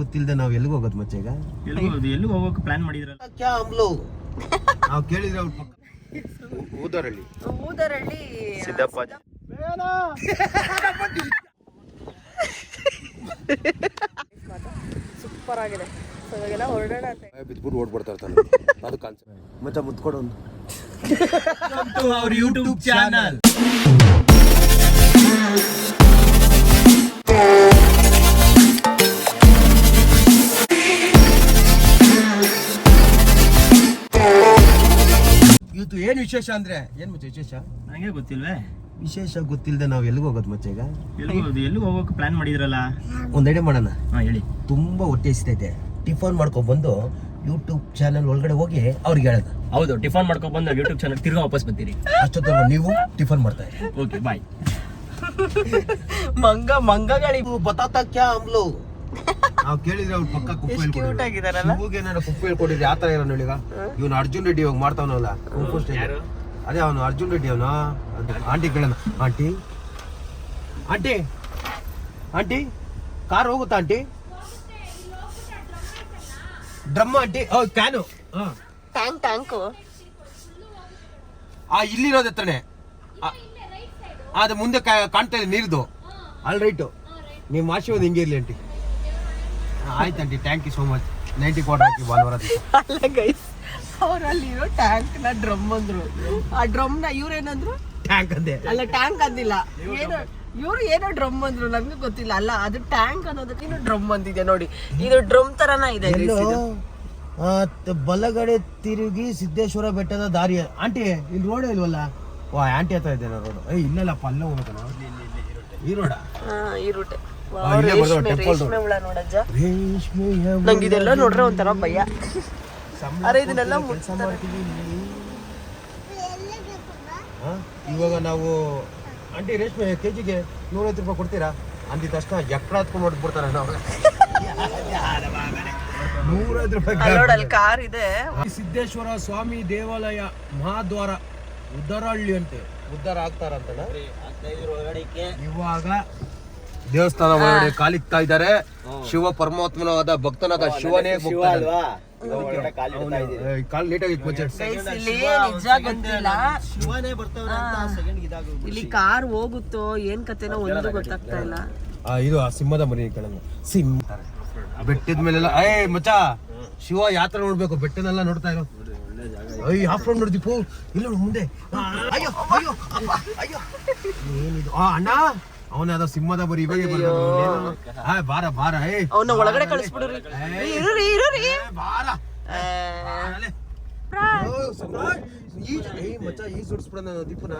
ಗೊತ್ತಿಲ್ಲದೆ ನಾವ್ ಎಲ್ಲಿಗೆ ಹೋಗೋದು ಮಚ್ಚೆ ಈಗ? ಎಲ್ಲಿ ಹೋಗೋದು? ಎಲ್ಲಿ ಹೋಗೋಕೆ ಪ್ಲಾನ್ ಮಾಡಿದ್ರಲ್ಲ? ಕ್ಯಾ ನಾವು ಕೇಳಿದ್ರೆ ಅವ್ರ ಪಕ್ಕ. ಊದರಳ್ಳಿ ಊದರಳ್ಳಿ ಸಿದ್ದಪ್ಪ ಸೂಪರ್ ಆಗಿದೆ. ಸೊ ಇವಾಗೆಲ್ಲ ಹೊರಡೋಣ ಇರ್ತಾನೆ ಅದು ಕಾನ್ಸೆಪ್ಟ್ ಮತ್ತೆ ಅವ್ರ ಯೂಟ್ಯೂಬ್ ಚಾನಲ್ ಇವತ್ತು ಏನ್ ವಿಶೇಷ ಅಂದ್ರೆ? ಏನು ಮಚ್ಚ ವಿಶೇಷ? ನಂಗೆ ಗೊತ್ತಿಲ್ವೇ? ವಿಶೇಷ ಗೊತ್ತಿಲ್ಲದೆ ನಾವು ಎಲ್ಲಿಗೆ ಹೋಗೋದು ಮಚ್ಚ ಈಗ? ಎಲ್ಲಿ ಹೋಗೋದು? ಹೋಗೋಕೆ ಪ್ಲಾನ್ ಮಾಡಿದ್ರಲ್ಲ? ಒಂದು ಐಡಿಯಾ ಮಾಡೋಣ. ಹಾಂ ಹೇಳಿ. ತುಂಬಾ ಹೊಟ್ಟೆ ಹಸಿತೈತೆ ಟಿಫನ್ ಮಾಡ್ಕೊಬಂದು ಬಂದು ಯೂಟ್ಯೂಬ್ ಚಾನಲ್ ಒಳಗಡೆ ಹೋಗಿ ಅವ್ರಿಗೆ ಹೇಳೋದು. ಹೌದು ಟಿಫನ್ ಮಾಡ್ಕೊಂಡು ಬಂದು ಯೂಟ್ಯೂಬ್ ಚಾನಲ್ ತಿರ್ಗಾ ವಾಪಸ್ ಬರ್ತೀರಿ. ಅಷ್ಟೊತ್ತಲ್ಲ ನೀವು ಟಿಫನ್ ಮಾಡ್ತಾ ಇರಿ. ಓಕೆ ಬಾಯ್ ಮಂಗ ಮಂಗಗಳಿ ನೀವು ಬತಾತ ಕ್ಯಾ ನಾವು ಕೇಳಿದ್ರೆ ಅವ್ರು ಪಕ್ಕ ಕುಪ್ಪು ಆಗಿದಾರಲ್ಲ? ಶಿವಗೆ ಏನಾರ ಕುಪ್ಪು ಹೇಳ್ಕೊಡಿದ್ರೆ ಆ ತರ ಇರೋನು ಈಗ. ಇವನು ಅರ್ಜುನ್ ರೆಡ್ಡಿ ಇವಾಗ ಮಾಡ್ತಾವನಲ್ಲ ಕುಂಫು ಸ್ಟೈಲ್ ಅದೇ ಅವನು ಅರ್ಜುನ್ ರೆಡ್ಡಿ ಅವನು? ಆಂಟಿ ಕೇಳೋಣ. ಆಂಟಿ? ಆಂಟಿ? ಆಂಟಿ? ಕಾರ್ ಹೋಗುತ್ತಾ aunty? Drum aunty? O can. ಹಾಂ. Tank tank. ಆ ಇಲ್ಲಿರೋದು ಹತ್ರನೇ ಆ- ಅದು ಮುಂದೆ ಕಾ- ಕಾಣ್ತಾ ಇದೆ ನೀರ್ದು. All right. ನಿಮ್ಮ ಆಶೀರ್ವಾದ ಹಿಂಗೆ ಇರಲಿ ಆಂಟಿ. ಆಯ್ತು aunty thank you so much ninety coat ಹಾಕಿ ಭಾನುವಾರ ಅಲ್ಲ ಗೈಸ್ ಅವರಲ್ಲಿರೋ ಟ್ಯಾಂಕ್ನ ಡ್ರಮ್ ಅಂದ್ರು. ಆ ಡ್ರಮ್ನ ಇವ್ರೇನಂದ್ರು ಟ್ಯಾಂಕ್ ಅಂದೆ. ಅಲ್ಲ ಟ್ಯಾಂಕ್ ಅಂದಿಲ್ಲ. ಏನೋ ಇವ್ರು ಏನೋ ಡ್ರಮ್ ಅಂದ್ರು ನಮ್ಗೆ ಗೊತ್ತಿಲ್ಲ. ಅಲ್ಲ ಅದು ಟ್ಯಾಂಕ್ ಅನ್ನೋದಕ್ಕೆ ಇನ್ನು ಡ್ರಮ್ ಬಂದಿದೆ ನೋಡಿ. ಇದು ಡ್ರಮ್ ತರನ ಇದೆ guys ಇದು. ಆ, ತ- ಬಲಗಡೆ ತಿರುಗಿ ಸಿದ್ದೇಶ್ವರ ಬೆಟ್ಟದ ದಾರಿ. ಆಂಟಿ ಇಲ್ಲಿ ರೋಡ್ ಇಲ್ವಲ್ಲ? ಓ ಆಂಟಿ ಹತ್ರ ಇದೆ ರೋಡ್ ಏಯ್ ಇಲ್ಲಲ್ಲಪ್ಪ ಅಲ್ಲೇ ಹೋಗ್ಬೇಕನ ಈ ರೋಡ ಹಾ ಈ ರೂಟೆ ರೇಷ್ಮೆ ರೇಷ್ಮೆ ಹುಳ ನೋಡಜ್ಜ ನಂಗೆ ಇದೆಲ್ಲ ನೋಡ್ರೆ ಒಂಥರ ಭಯ ಅರೆ ಇದನ್ನೆಲ್ಲ? ಇವಾಗ ನಾವು ಆಂಟಿ ರೇಷ್ಮೆ ಕೆಜಿಗೆ ನೂರೈವತ್ತು ರೂಪಾಯಿ ಕೊಡ್ತೀರಾ ಅಂದಿದ ತಕ್ಷಣ ಎಕ್ಕಡ ಹತ್ಕೊಂಡು ಹೊಡೆದ್ಬಿಡ್ತಾರೆ ನಾವು ನೂರೈವತ್ತು ರೂಪಾಯಿ ಕಾರ್ ಇದೆ ಸಿದ್ದೇಶ್ವರ ಸ್ವಾಮಿ ದೇವಾಲಯ ಮಹಾದ್ವಾರ ಉದ್ದರಹಳ್ಳಿ ಅಂತೆ ಉದ್ದಾರ ಆಗ್ತಾರಂತ ಇವಾಗ ದೇವಸ್ಥಾನ ಒಳಗಡೆ ಕಾಲಿಕ್ತಾ ಇದ್ದಾರೆ. ಶಿವ ಪರಮಾತ್ಮನಾದ ಭಕ್ತನಾದ ಶಿವನೇ ಕಾಲ್ ನೀಟಾಗಿ ಇಲ್ಲಿ ನಿಜ ಗೊತ್ತಿಲ್ಲ. ಹಾ. ಇಲ್ಲಿ ಕಾರ್ ಹೋಗುತ್ತೋ ಏನ್ ಕತೆನೋ ಒಂದು ಗೊತ್ತಾಗ್ತಾ ಇಲ್ಲ. ಇದು ಆ ಸಿಂಹದ ಮರಿ ಕೆಳಗೆ ಸಿಂಹ. ಬೆಟ್ಟದ ಮೇಲೆಲ್ಲ ಏ ಮಚ್ಚ ಶಿವ ಯಾತ್ರೆ ನೋಡ್ಬೇಕು ಬೆಟ್ಟನೆಲ್ಲ ನೋಡ್ತಾ ಇರೋ. ಅಯ್ಯ ಆಫ್ ರೋಡ್ ನೋಡ್ದಿ ಪೋ ಇಲ್ಲ ಮುಂದೆ. ಅಯ್ಯೋ ಅಯ್ಯೋ ಅಯ್ಯೋ. ಏನಿದು? ಆ ಅಣ್ಣ? ಅವನ ಅದ ಸಿಂಹದ ಬರಿ ಇವಾಗೆ ಆ ಬಾರ ಬಾರ ಏ. ಅವನ ಒಳಗಡೆ ಕಳಿಸ್ಬಿಡ್ರಿ ಇರುರಿ ಇರುರಿ ಬಾರ. ಮಚ್ಚ ಈಜು ಹೊಡಿಸ್ಬಿಡೋಣ ದೀಪನ.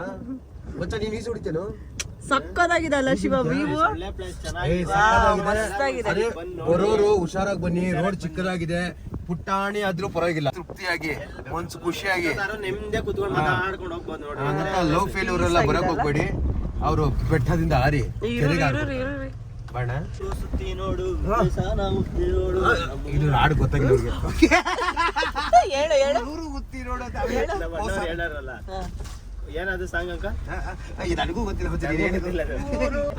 ಮಚ್ಚ ನೀನ್ ಈಜು ಹೊಡಿತೇನು ಸಕ್ಕತ್ತಾಗಿದೆ ಅಲ್ಲ ಶಿವ ನೀವು ಬರೋರು ಹುಷಾರಾಗಿ ಬನ್ನಿ. ರೋಡ್ ಚಿಕ್ಕದಾಗಿದೆ. ಪುಟ್ಟಾಣಿ ಆದ್ರೂ ಪರವಾಗಿಲ್ಲ. ತೃಪ್ತಿಯಾಗಿ ಮನ್ಸು ಖುಷಿಯಾಗಿ. ನಿಮ್ದೇ ಕುತ್ಕೊಂಡು ಮಾತಾಡ್ಕೊಂಡು ಹೋಗ್ಬೋದು ನೋಡಿ ಲವ್ ಫೇಲ್ಯೂರ್ ಎಲ್ಲ ಬರಕ್ ಹೋಗ್ಬೇಡಿ. ಅವರು ಬೆಟ್ಟದಿಂದ ಹಾರಿ ನೋಡು ಇದು ಹಾಡು ಗೊತ್ತಾಗಿಲ್ಲ ಅವ್ರಿಗೆ. ಹೇಳು ಹೇಳು. ಊರು ಗೊತ್ತಿ ನೋಡೋದು ನಮ್ಮ ಅಣ್ಣವ್ರು ಹೇಳಾರಲ್ಲ. ಏನದು ಸಾಂಗ್ ಅಂಕ ನನಗೂ ಗೊತ್ತಿಲ್ಲ ಮಚ್ಚ,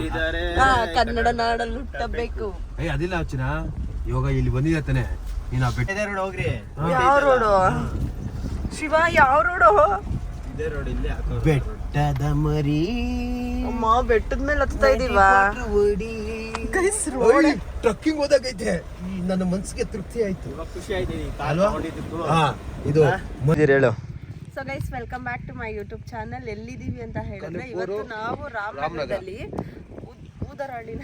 ಇದಾರೆ ಹಾ ಕನ್ನಡ ನಾಡಲ್ಲಿ ಹುಟ್ಟಬೇಕು. ಏ ಅದಿಲ್ಲ ಅಚ್ಚನ ಯೋಗ ಇಲ್ಲಿ ಬಂದಿದೆ ತಾನೆ ನೀನು ಆ ಬೆಟ್ಟ ರೋಡ್ ಹೋಗ್ರಿ. ಯಾವ ರೋಡ್? ಶಿವ ಯಾವ ರೋಡು? ಇದೇ ರೋಡ್ ಇಲ್ಲೇ ಹಾಕೋ ಬೆಟ್ಟದ ಮರಿ. ಅಮ್ಮ ಬೆಟ್ಟದ ಮೇಲೆ ಹತ್ತಾ ಇದೀವ? ಗೈಸ್ ಟ್ರಕ್ಕಿಂಗ್ ಹೋದಾಗೈತೆ ನನ್ನ ಮನಸ್ಸಿಗೆ ತೃಪ್ತಿ ಆಯ್ತು. ಇವಾಗ ಖುಷಿ ಆಯ್ತು. ಹಾ ಇದು ಹೇಳು. So guys welcome back to my YouTube channel ಎಲ್ಲಿದ್ದೀವಿ ಅಂತ ಹೇಳಿದ್ರೆ ಇವತ್ತು ನಾವು ರಾಮನಗರದಲ್ಲಿ ಉದ್- ಊದರಹಳ್ಳಿನ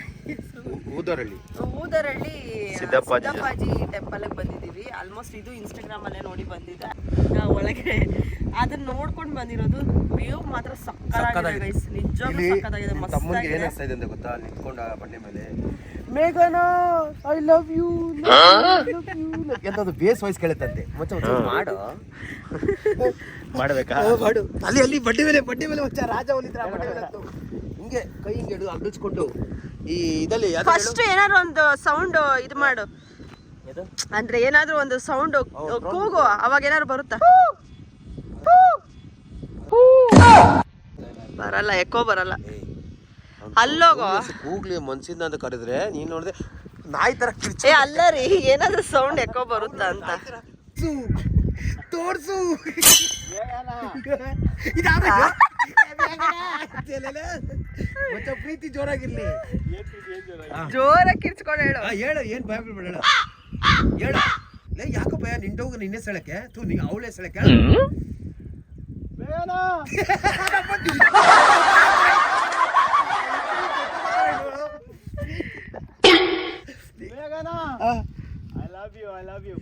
ಊದರಳ್ಳಿ ಊದರಳ್ಳಿ ಸಿದ್ದಪ್ಪಾಜಿ. ಟೆಂಪಲ್ ಬಂದಿದ್ದೀವಿ. ಆಲ್ಮೋಸ್ಟ್ ಇದು ಇನ್ಸ್ಟಾಗ್ರಾಮ್ ಅಲ್ಲೇ ನೋಡಿ ಬಂದಿದ್ದೆ. ನಾವು ಒಳಗೆ ಅದನ್ನ ನೋಡ್ಕೊಂಡು ಬಂದಿರೋದು ವ್ಯೂ ಮಾತ್ರ ಸಕ್ಕತ್ತಾಗಿದೆ ನಿಜವಾಗ್ಲೂ ಸಕ್ಕತ್ತಾಗಿದೆ. ತಮ್ಮನಿಗೆ ಆಗಿದೆ. ಏನಾಗ್ತಾ ಇದೆ ಅಂತ ಗೊತ್ತಾ? ನಿಂತ್ಕೊಂಡ ಬಂಡೆ ಮೇಲೆ. ಮೇಘನಾ ಐ ಲವ್ ಯು ಎಂತದು ಬೇಸ್ ವಾಯ್ಸ್ ಕೇಳುತ್ತಂತೆ. ಮತ್ತೆ ಮಾಡು. ಮಾಡಬೇಕಾ? ಆ, ಮಾಡು. ಅಲ್ಲಿ ಅಲ್ಲಿ ಬಡ್ಡಿ ಮೇಲೆ ಬಡ್ಡಿ ಮೇಲೆ ಮಚ್ಚ ರಾಜ ಒಲಿತ್ರ ಬಡ್ಡಿ ಮೇಲೆ. ಹಿಂಗೆ ಕೈ ಹಿಂಗೆ ಹಿಡಿದು ಅಗ್ಳಿಸ್ಕೊಂಡು ಈ ಇದಲ್ಲಿ ಫಸ್ಟ್ ಏನಾದ್ರು ಒಂದು ಸೌಂಡ್ ಇದು ಮಾಡು. ಇದು? ಅಂದ್ರೆ ಏನಾದ್ರೂ ಒಂದು ಸೌಂಡ್ ಕೂಗು ಅವಾಗ ಏನಾದ್ರು ಬರುತ್ತಾ? ಬರಲ್ಲ ಎಕೋ ಬರಲ್ಲ. ಅಲ್ಲೋಗೋ. ಕೂಗ್ಲಿ- ಮನ್ಸಿಂದ ಅಂತ ಕರೆದ್ರೆ ನೀನ್ ನೋಡಿದ್ರೆ ನಾಯಿ ತರ ಏ ಅಲ್ಲ ರೀ ಏನಾದ್ರೂ ಸೌಂಡ್ ಎಕೋ ಬರುತ್ತಾ ಅಂತ. ತೋರ್ಸು. ಮಚ್ಚ ಪ್ರೀತಿ ಜೋರಾಗಿರ್ಲಿ. ಜೋರಾಗಿ. ಕಿರ್ಚ್ಕೊಂಡು ಹೇಳು. ಆ, ಹೇಳು ಏನ್ ಭಯ ಬಿಡ್ಬೇಡ ಹೇಳು. ಹೇಳು. ಲೇ ಯಾಕೋ ಭಯ? ನಿಂಡೋಗ ನಿನ್ನೆ ಸೆಳಕ್ಕೆ ತೂ ನೀ ಅವಳೆ ಸೆಳಕ್ಕೆ I love you I love you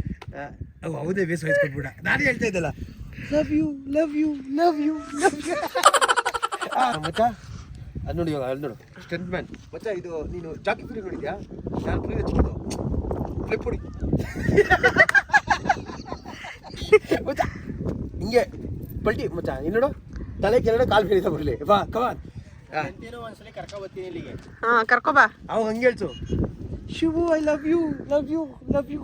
ಅವ್ ಹೌದೇ ಬೇಸ್ ವಹಿಸ್ಕೊಟ್ಬಿಡ ನಾನು ಹೇಳ್ತಾ ಇದ್ದಲ್ಲ. Love you love you love you love you ಮಚ್ಚ ಅದು ನೋಡಿ ಇವಾಗ ಅಲ್ಲಿ ನೋಡು. ಸ್ಟ್ರೆಂತ್ ಮ್ಯಾನ್ ಮಚ್ಚ ಇದು ನೀನು ಜಾಕಿ ಫಿಲಿಮ್ ನೋಡಿದ್ಯಾ? ನಾನು ಫಿಲಿಮ್ ಹಚ್ಚಿದ್ದು. ಫ್ಲಿಪ್ ಹೊಡಿ ಮಚ್ಚ ಹಿಂಗೆ ಪಲ್ಟಿ ಮಚ್ಚ ಇಲ್ಲಿ ನೋಡು. ತಲೆ ಕೆಳಗಡೆ ಕಾಲು ಫೇರಿದ ಬಿಡ್ಲಿ ಬಾ ಕವಾನ್ ಒಂದ್ಸಲಿ ಕರ್ಕೊ ಬರ್ತೀನಿ ಇಲ್ಲಿಗೆ. ಕರ್ಕೊ ಬಾ. ಅವ ಹಂಗೆ ಹೇಳ್ತು Shivu I love you love you love you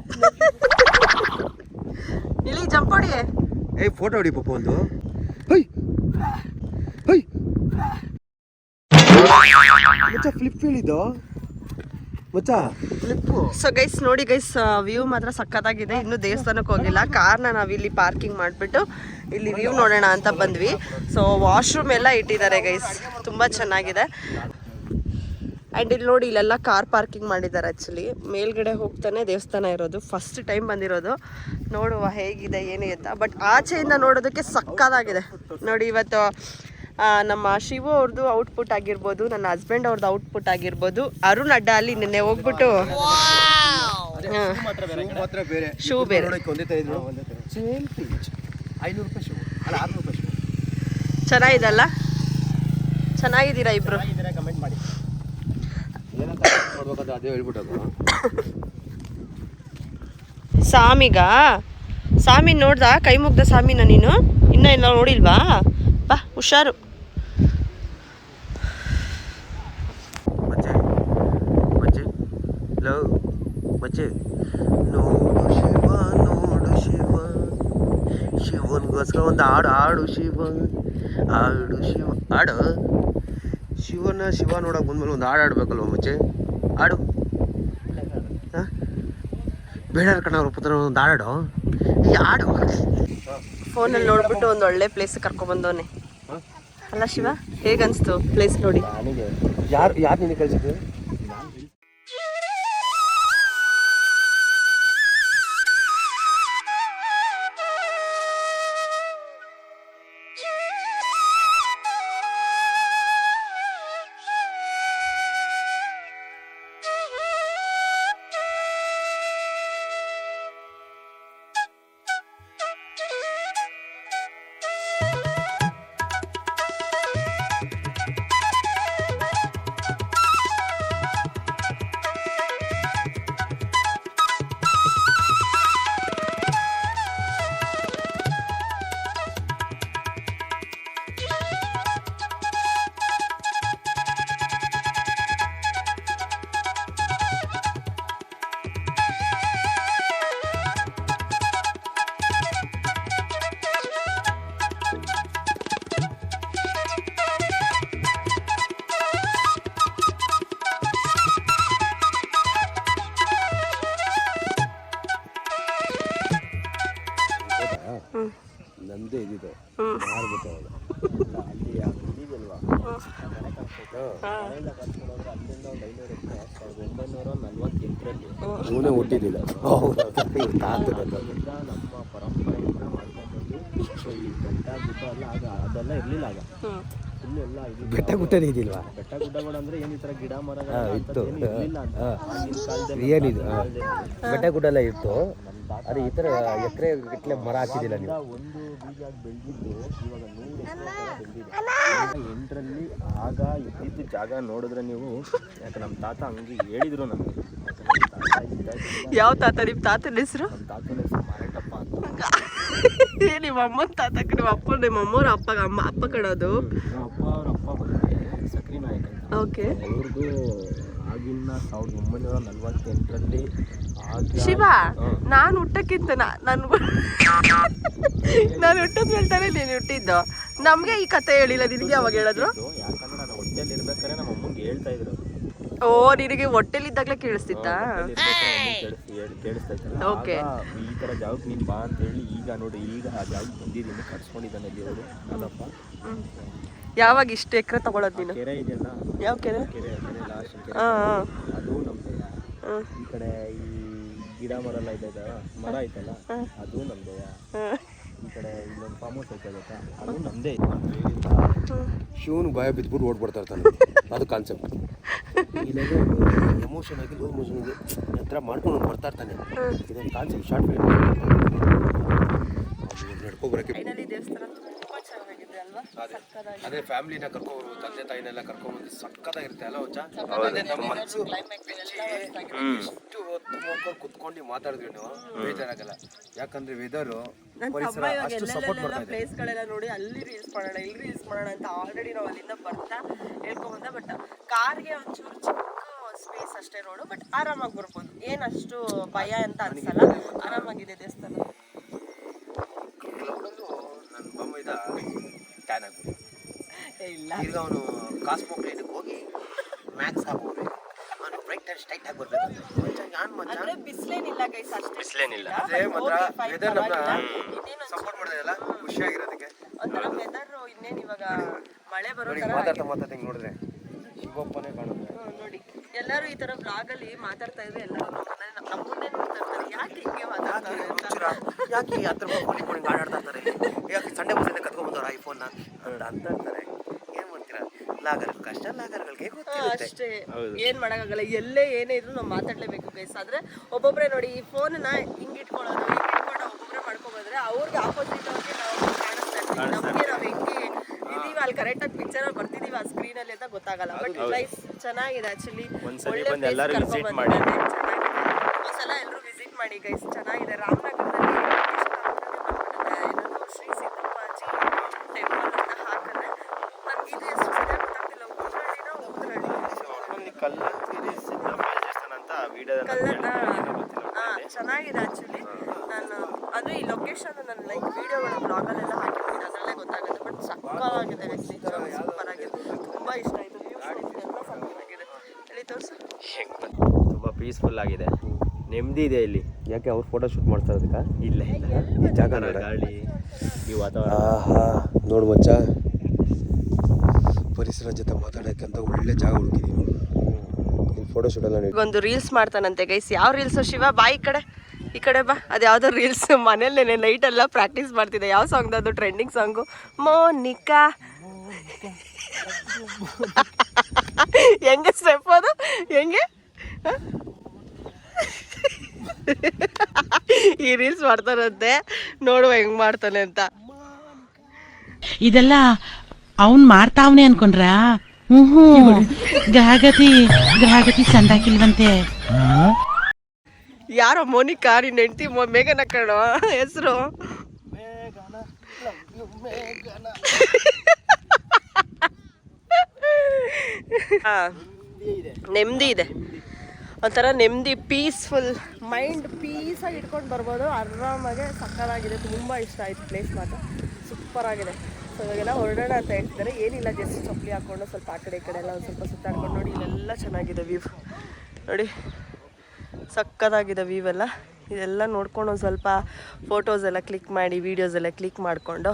ಇಲ್ಲಿ ಜಂಪ್ ಹೊಡಿ. ಏಯ್ ಫೋಟೋ ಹೊಡಿ ಪಪ್ಪ ಒಂದು. ಹೈ ಹೈ ಮಚ್ಚ ಫ್ಲಿಪ್ ಹೇಳಿದ್ದು ಮಚ್ಚ ಸೊ ಗೈಸ್ ನೋಡಿ ಗೈಸ್ ವ್ಯೂ ಮಾತ್ರ ಸಕ್ಕತ್ತಾಗಿದೆ ಇನ್ನು ದೇವಸ್ಥಾನಕ್ಕೆ ಹೋಗಿಲ್ಲ. ಕಾರ್ನ ನಾವು ಇಲ್ಲಿ ಪಾರ್ಕಿಂಗ್ ಮಾಡಿಬಿಟ್ಟು ಇಲ್ಲಿ ವ್ಯೂ ನೋಡೋಣ ಅಂತ ಬಂದ್ವಿ. ಸೊ ವಾಶ್ರೂಮ್ ಎಲ್ಲ ಇಟ್ಟಿದ್ದಾರೆ ಗೈಸ್ ತುಂಬ ಚೆನ್ನಾಗಿದೆ. ಆ್ಯಂಡ್ ಇಲ್ಲಿ ನೋಡಿ, ಇಲ್ಲೆಲ್ಲ ಕಾರ್ ಪಾರ್ಕಿಂಗ್ ಮಾಡಿದ್ದಾರೆ ಆ್ಯಕ್ಚುಲಿ ಮೇಲ್ಗಡೆ ಹೋಗ್ತಾನೆ ದೇವಸ್ಥಾನ ಇರೋದು. ಫಸ್ಟ್ ಟೈಮ್ ಬಂದಿರೋದು. ನೋಡುವ ಹೇಗಿದೆ, ಏನು ಅಂತ. ಬಟ್ ಆಚೆಯಿಂದ ನೋಡೋದಕ್ಕೆ ಸಕ್ಕತ್ತಾಗಿದೆ ನೋಡಿ, ಇವತ್ತು ನಮ್ಮ ಶಿವು ಅವ್ರದ್ದು ಔಟ್ಪುಟ್ ಆಗಿರ್ಬೋದು ನನ್ನ ಹಸ್ಬೆಂಡ್ ಅವ್ರದ್ದು ಔಟ್ಪುಟ್ ಆಗಿರ್ಬೋದು. ಅರುಣ್ ಅಡ್ಡ ಅಲ್ಲಿ ನಿನ್ನೆ ಹೋಗ್ಬಿಟ್ಟು ಹಾಂ. ಮಾತ್ರ ಬೇರೆ ಶೂ ಬೇರೆ. ಚೆನ್ನಾಗಿದಲ್ಲ ಚೆನ್ನಾಗಿದ್ದೀರಾ ಇಬ್ರು? ಇದನ್ನ ಕಮೆಂಟ್ ಮಾಡಿ. ಏನಂತ ನೋಡ್ಬೇಕಾದ್ರೆ ಅದೇ ಹೇಳ್ಬಿಟ್ಟದು ಸಾಮಿಗ ಸಾಮಿ ನೋಡ್ದ? ಕೈ ಮುಗ್ದ ಸಾಮಿನ ನೀನು? ಇನ್ನ ಎಲ್ಲ ನೋಡಿಲ್ವಾ? ಬಾ ಹುಷಾರು ಮಚ್ಚೆ ಮಚ್ಚೆ ಲವ್ ಮಚ್ಚೆ. ನೋಡು ಶಿವ ನೋಡು ಶಿವ. ಶಿವನಿಗೋಸ್ಕರ ಒಂದು ಹಾಡು ಹಾಡು ಶಿವ. ಹಾಡು ಶಿವ. ಹಾಡು? ಶಿವನ ಶಿವ ನೋಡಕ್ಕೆ ಬಂದ್ಮೇಲೆ ಒಂದು ಹಾಡು ಆಡ್ಬೇಕಲ್ವ ಮಚ್ಚೆ? ಹಾಡು. ಹಾ? ಬೇಡ ಕಣ್ಣವ್ರ ಪುತ್ರ ಒಂದು ಹಾಡು ಈ ಹಾಡು. ಫೋನಲ್ಲಿ ನೋಡ್ಬಿಟ್ಟು ಒಂದು ಒಳ್ಳೆ ಪ್ಲೇಸ್ ಕರ್ಕೊಂಡ್ಬಂದವನೆ. ಅಲ್ಲ ಶಿವ ಹೇಗನ್ಸ್ತು ಪ್ಲೇಸ್ ನೋಡಿ? ಯಾರು ಯಾರು ನಿನಗೆ ಕಳಿಸಿದ್ರು ಇವನೇ ಹುಟ್ಟಿದ್ದಿಲ್ಲ. ನಮ್ಮ ಪರಂಪರೆಯಿಂದ ಮಾಡ್ಕೊಂಡು ಸೊ ಈ ಬೆಟ್ಟ ಗುಡ್ಡ ಎಲ್ಲ ಆಗ ಅದೆಲ್ಲ ಇರಲಿಲ್ಲ ಆಗ ಫುಲ್ ಎಲ್ಲ ಬೆಟ್ಟ ಗುಡ್ಡನೇ ಇದಿಲ್ವಾ ಬೆಟ್ಟ ಗುಡ್ಡಗಳು ಅಂದ್ರೆ ಏನ್ ಈ ಗಿಡ ಮರ ಇತ್ತು. ಇರಲಿಲ್ಲ ಅಂತ ಆಗಿನ ಕಾಲದಲ್ಲಿ ಏನಿದು ಬೆಟ್ಟ ಗುಡ್ಡ ಎಲ್ಲ ಇತ್ತು. ಅದು ಈ ಥರ ಎಕರೆ ಗಟ್ಟಲೆ ಮರ ಹಾಕಿದಿಲ್ಲ ನೀವು. ಒಂದು ಬೀಜ ಬೆಳೆದಿದ್ದು ಇವಾಗ ನೂರು ಬೆಳೆದಿದೆ ಎಂಟರಲ್ಲಿ ಆಗ ಇದ್ದಿದ್ದು ಜಾಗ ನೋಡಿದ್ರೆ ನೀವು ಯಾಕೆ ನಮ್ಮ ತಾತ ಹಂಗೆ ಹೇಳಿದ್ರು ನಮಗೆ. ತಾತ ಯಾವ ತಾತ ನಿಮ್ಮ ತಾತನ ಹೆಸರು? ಏ ನಿಮ್ಮ ಅಮ್ಮನ ತಾತಕ್ಕೆ ನಿಮ್ಮ ಅಪ್ಪ ನಿಮ್ಮ ಅಮ್ಮವ್ರ ಅಪ್ಪ ಅಮ್ಮ ಅಪ್ಪ ಅಂತ. ಓಕೆ. ಆಗಿನ ಸಾವಿರದ ಒಂಬೈನೂರ ನಲ್ವತ್ತೆಂಟರಲ್ಲಿ ಶಿವ ನಾನು ಹುಟ್ಟಕ್ಕಿಂತ ನಾನು ನಾನು ಹುಟ್ಟದ ಹೇಳ್ತಾನೆ ನೀನು ಹುಟ್ಟಿದ್ದು. ನಮಗೆ ಈ ಕತೆ ಹೇಳಿಲ್ಲ ನಿನಗೆ ಅವಾಗ ಹೇಳಿದ್ರು? ಯಾಕಂದ್ರೆ ನಾನು ಹೊಟ್ಟೆಯಲ್ಲಿ ಇರ್ಬೇಕಾದ್ರೆ ನಮ್ಮ ಅಮ್ಮಂಗೆ ಹೇಳ್ತಾ ಇದ್ರು. ಓ ನಿನಗೆ ಹೊಟ್ಟೆಲಿದ್ದಾಗಲೇ ಕೇಳಿಸ್ತಿತ್ತಾ. ಆಗ ಈ ತರ ಜಾಗಕ್ಕೆ ನೀನು ಬಾ ಅಂತ ಹೇಳಿ ಈಗ ನೋಡಿ ಈಗ ಆ ಜಾಗಕ್ಕೆ ಬಂದಿದ್ದೀನಿ ಕಟ್ಸ್ಕೊಂಡಿದ್ದಾನೆ ಇಲ್ಲಿ ಅವರು ಅದಪ್ಪ. ಯಾವಾಗ ಇಷ್ಟು ಎಕರೆ ತಗೊಳ್ಳೋದು ನೀನು? ಕೆರೆ ಇದೆಯಲ್ಲ? ಯಾವ ಕೆರೆ? ಕೆರೆ ಕೆರೆ ಲಾಸ್ಟ್ ಕೆರೆ. ಹಾಂ ಹಾಂ. ಅದು ನಮ್ಮ. ಈ ಕಡೆ ಈ ಗಿಡ ಮರ ಎಲ್ಲ ಇದೆ ಮರ ಐತಲ್ಲ ಅದು ನಮ್ದೇ. ಈ ಕಡೆ ಇಲ್ಲೊಂದು ಫಾರ್ಮ್ ಹೌಸ್ ಐತೆ ಗೊತ್ತಾ? ಅದು ನಮ್ದೇ. ಶಿವನು ಭಯ ಬಿದ್ಬಿಟ್ಟು ಬರ್ತಾ ಇರ್ತಾನೆ. ಅದು ಕಾನ್ಸೆಪ್ಟ್ ಇಲ್ಲಾಂದ್ರೆ ಎಮೋಷನ್ ಆಗಿ ಲೋ ಎಮೋಷನ್ ಆಗಿ ಹತ್ರ ಮಾಡ್ಕೊಂಡು ಬರ್ತಾ ಇರ್ತಾನೆ. ಇದೊಂದು ಕಾನ್ಸೆಪ್ಟ್ ಶಾರ್ಟ್ ಫಿಲ್ಮ್ ನಡ್ಕೊಬರಕ್ಕೆ ಫೈನಲಿ ದೇವಸ್ಥಾನ ತುಂಬ ಚೆನ್ನಾಗಿದೆ ಅಲ್ವಾ ಸಕ್ಕತ್ತಾಗಿದೆ. ಅದೇ ಫ್ಯಾಮಿಲಿನ ಕರ್ಕೊಂಡು ತಂದೆ ತಾಯಿನೆಲ್ಲ ಕರ್ಕೊಂಡ್ಬಂದು ಸಕ್ಕತ್ತಾಗಿರುತ್ತೆ ಅಲ್ಲ ಹುಚ್ಚ. ಅದೇ ನಮ್ಮ ಮನಸ್ಸು. ಎಷ್ಟು ಹೊತ್ತು ನೋಡ್ಕೊಂಡು ಕುತ್ಕೊಂಡು ಮಾತಾಡಿದ್ವಿ ನಾವು ಬೇಜಾರಾಗಲ್ಲ. ಯಾಕಂದ್ರೆ ವೆದರು ಪರಿಸರ ಅಷ್ಟು ಸಪೋರ್ಟ್ ಮಾಡ್ತಾ ಇದೆ. ಪ್ಲೇಸ್ಗಳೆಲ್ಲ ನೋಡಿ ಅಲ್ಲಿ ರೀಲ್ಸ್ ಮಾಡೋಣ ಇಲ್ಲಿ ರೀಲ್ಸ್ ಮಾಡೋಣ ಅಂತ ಆಲ್ರೆಡಿ ನಾವು ಅಲ್ಲಿಂದ ಬರ್ತಾ ಹೇಳ್ಕೊಂಬಂದ ಬಟ್ ಕಾರ್ಗೆ ಒಂಚೂರು ಚಿಕ್ಕ ಸ್ಪೇಸ್ ಅಷ್ಟೇ ನೋಡು ಬಟ್ ಆರಾಮಾಗಿ ಬರ್ಬೋದು. ಏನಷ್ಟು ಅಷ್ಟು ಭಯ ಅಂತ ಅನ್ಸಲ್ಲ. ಆರಾಮಾಗಿದೆ ದೇವಸ್ಥಾನ ನನ್ನ ಬೊಮ್ಮ ಇದ ಟ್ಯಾನ್ ಆಗ್ಬಿಟ್ಟು ಇಲ್ಲ. ಈಗ ಅವನು ಕಾಸ್ಮೋ ಕ್ಲಿನಿಕ್ ಹೋಗಿ ಮ್ಯಾಕ್ಸ್ ಹಾಕೋಬೇಕು ಅವನು ಬ್ರೈಟ್ ಆ್ಯಂಡ್ ಸ್ಟೈಟ್ ಆಗಿ ಬರ್ಬೇಕು. ಮಚ್ಚ ಯಾನ್ ಮಚ್ಚ? ಅಂದ್ರೆ ಬಿಸಿಲೇನಿಲ್ಲ ಗೈಸ್ ಅಷ್ಟೇ ಬಿಸ್ಲೇನಿಲ್ಲ. ಅದೇ ಮಾತ್ರ ವೆದರ್ ಇನ್ನೇನು ಸಪೋರ್ಟ್ ಮಾಡಿದೆಲ್ಲ ಖುಷಿಯಾಗಿರೋದಕ್ಕೆ. ಒಂಥರ ವೆದರ್ ಇನ್ನೇನು ಇವಾಗ ಮಳೆ ಬರೋ ನೋಡಿ ಥರ ಮಾತಾಡ್ತಾ ಮಾತಾಡ್ತಾ ಹಿಂಗೆ ನೋಡಿದ್ರೆ ಶಿವಪ್ಪನೇ ಕಾಣುತ್ತೆ. ಹ್ಮ್, ನೋಡಿ. ಎಲ್ಲರೂ ಈ ತರ ಬ್ಲಾಗ್ ಅಲ್ಲಿ ಮಾತಾಡ್ತಾ ಇದ್ರೆ ಎಲ್ಲರೂ ನಮ್ಮ ನಮ್ಮನ್ನೇ ನೋಡ್ತಾ ಇರ್ತಾರೆ. ಯಾಕೆ ಹಿಂಗೆ ಮಾತಾಡ್ತಾರೆ ಅಂತ ಹುಚ್ಚರ, ಯಾಕೆ ಈ ಹತ್ತು ರೂಪಾಯಿ ಕೂಲಿ ಕೊಡಿ ಆಡಾಡ್ತಾ ಇರ್ತಾರೆ ಯಾಕೆ ಸಂಡೆ ಬಸ್ಸಲ್ಲೇ ಕತ್ಕೊಂಡ್ಬಂದವ್ರ ಐಫೋನ್ನ ಅಂತ ಇರ್ತಾರೆ ಏನ್ ಮಾಡ್ತೀರಾ? ಲಾಗರ್ ಕಷ್ಟ ಲಾಗರ್ಗಳಿಗೆ ಅಷ್ಟೇ. ಏನ್ ಮಾಡಕ್ಕಾಗಲ್ಲ. ಎಲ್ಲೇ ಏನೇ ಇದ್ರು ನಾವು ಮಾತಾಡ್ಲೇಬೇಕು ಗೈಸ್ ಆದ್ರೆ ಒಬ್ಬೊಬ್ರೆ ನೋಡಿ ಈ ಫೋನ್ನ ಹಿಂಗ್ ಇಟ್ಕೊಳ್ಳೋದು ಹಿಂಗ್ ಇಟ್ಕೊಂಡು ಒಬ್ಬೊಬ್ರೆ ಮಾಡ್ಕೊಬೋದ್ರೆ ಅವ್ರಿಗೆ ಆಪೋಸಿಟ್ ಅವ್ರಿಗೆ ನಾವು ಕಾಣಿಸ್ತಾ ಇರ್ತೀವಿ. ನಮ್ಗೆ ನಾವ್ ಹೆಂಗೆ ಇದೀವಿ ಅಲ್ಲಿ ಕರೆಕ್ಟ್ ಆಗಿ ಪಿಕ್ಚರ್ ಅಲ್ಲಿ ಬರ್ತಿದೀವಿ ಆ ಸ್ಕ್ರೀನ್ ಅಲ್ಲಿ ಅಂತ ಗೊತ್ತಾಗಲ್ಲ. ಬಟ್ ಲೈಫ್ ಚೆನ್ನಾಗಿದೆ ಆಕ್ಚುಲಿ ಒಳ್ಳೆ ಬಂದು ಎಲ್ಲರೂ ವಿಸಿಟ್ ಮಾಡಿ. ಒಂದ್ಸಲ ಎಲ್ಲರೂ ವಿಸಿಟ್ ಮಾಡಿ ಗೈಸ್ ಚೆನ್ನಾಗಿದೆ. ರಾಮನಗರದಲ್ಲಿ ಶ್ರೀ ಸಿದ್ದಪ್ಪಾಜಿ ಟೆಂಪಲ್ ಅಂತ ಹಾಕಿದ್ರೆ ನನ್ಗೆ ಇದು ಎಷ್ಟು ಸರಿಯಾಗಿ ಗೊತ್ತಾಗ್ತಿಲ್ಲ ದೇವಸ್ಥಾನ ಅಂತ ವಿಡಿಯೋದ ಹಾ ಚೆನ್ನಾಗಿದೆ ಆಕ್ಚುಲಿ ನಾನು ಅದು ಈ ಲೊಕೇಶನ್ ನನ್ನ ಲೈಕ್ ವಿಡಿಯೋಗಳ ಬ್ಲಾಗಲ್ಲೆಲ್ಲ ಹಾಕಿರ್ತೀನಿ. ಅದರಲ್ಲೇ ಗೊತ್ತಾಗುತ್ತೆ. ಬಟ್ ಸಕ್ಕತ್ತಾಗಿದೆ ಸೂಪರ್ ಆಗಿದೆ. ತುಂಬಾ ಇಷ್ಟ ಆಯ್ತು. ಎಲ್ಲ ಸಕ್ಕತ್ತಾಗಿದೆ. ಹೇಳಿ ತೋರಿಸು. ತುಂಬಾ ಪೀಸ್ಫುಲ್ ಆಗಿದೆ. ನೆಮ್ಮದಿ ಇದೆ ಇಲ್ಲಿ. ಯಾಕೆ ಅವ್ರು ಫೋಟೋ ಶೂಟ್ ಮಾಡ್ತಾ ಇರೋದಕ್ಕ? ಇಲ್ಲ ಈ ಜಾಗ ನೋಡ. ಗಾಳಿ ಈ ವಾತಾವರಣ. ಆಹಾ ನೋಡು ಮಚ್ಚ. ಪರಿಸರ ಜೊತೆ ಮಾತಾಡೋಕ್ಕಂತ ಒಳ್ಳೆ ಜಾಗ ಹುಡುಕಿದೀನಿ ಇಲ್ಲಿ ಫೋಟೋ ಶೂಟ್ ಎಲ್ಲ ಒಂದು ರೀಲ್ಸ್ ಮಾಡ್ತಾನಂತೆ ಗೈಸ್ ಯಾವ ರೀಲ್ಸ್ ಶಿವ ಬಾ ಈ ಕಡೆ. ಈ ಕಡೆ ಬಾ. ಅದು ಯಾವ್ದೋ ರೀಲ್ಸ್ ಮನೇಲಿ ನೈಟ್ ಎಲ್ಲ ಪ್ರಾಕ್ಟೀಸ್ ಮಾಡ್ತಿದ್ದೆ. ಯಾವ ಸಾಂಗ್ ಅದು ಟ್ರೆಂಡಿಂಗ್ ಸಾಂಗು ಮೋನಿಕಾ. ಹೆಂಗೆ ಸ್ಟೆಪ್ ಅದು? ಹೆಂಗೆ ಹ? ಈ ರೀಲ್ಸ್ ಮಾಡ್ತಾರಂತೆ. ನೋಡುವ ಹೆಂಗ್ ಮಾಡ್ತಾನೆ ಅಂತ. ಇದೆಲ್ಲ ಅವನ್ ಮಾಡ್ತಾವ್ನೆ ಅನ್ಕೊಂಡ್ರಾ? ಹ್ಞೂ ಗ್ರಹಗತಿ ಗ್ರಹಗತಿ ಸಂದಾಕಿಲ್ವಂತೆ ಯಾರೋ ಮೋನಿಕಾ ನಿನ್ನ ಹೆಂಡತಿ ಮೇಘನ ಕಣೋ ಹೆಸರು. ನೆಮ್ಮದಿ ಇದೆ. ಒಂಥರ ನೆಮ್ಮದಿ ಪೀಸ್ಫುಲ್ ಮೈಂಡ್ ಪೀಸಾಗಿ ಇಟ್ಕೊಂಡು ಬರ್ಬೋದು. ಆರಾಮಾಗೆ ಸಕ್ಕರಾಗಿದೆ ತುಂಬ ಇಷ್ಟ ಆಯಿತು ಪ್ಲೇಸ್ ಮಾತ್ರ. ಸೂಪರ್ ಆಗಿದೆ. ಸೊ ಇವಾಗೆಲ್ಲ ಹೊರಡೋಣ ಅಂತ ಹೇಳ್ತಿದ್ದಾರೆ. ಏನಿಲ್ಲ ಜಸ್ಟ್ ಚಪ್ಪಲಿ ಹಾಕ್ಕೊಂಡು ಸ್ವಲ್ಪ ಆ ಕಡೆ ಈ ಕಡೆ ಎಲ್ಲ ಒಂದು ಸ್ವಲ್ಪ ಸುತ್ತಾಡ್ಕೊಂಡು ನೋಡಿ, ಇಲ್ಲೆಲ್ಲ ಚೆನ್ನಾಗಿದೆ ವ್ಯೂ ನೋಡಿ, ಸಕ್ಕತ್ತಾಗಿದೆ ವ್ಯೂ ಎಲ್ಲ. ಇದೆಲ್ಲ ನೋಡ್ಕೊಂಡು ಒಂದು ಸ್ವಲ್ಪ ಫೋಟೋಸ್ ಎಲ್ಲ ಕ್ಲಿಕ್ ಮಾಡಿ ವೀಡಿಯೋಸ್ ಎಲ್ಲ ಕ್ಲಿಕ್ ಮಾಡಿಕೊಂಡು.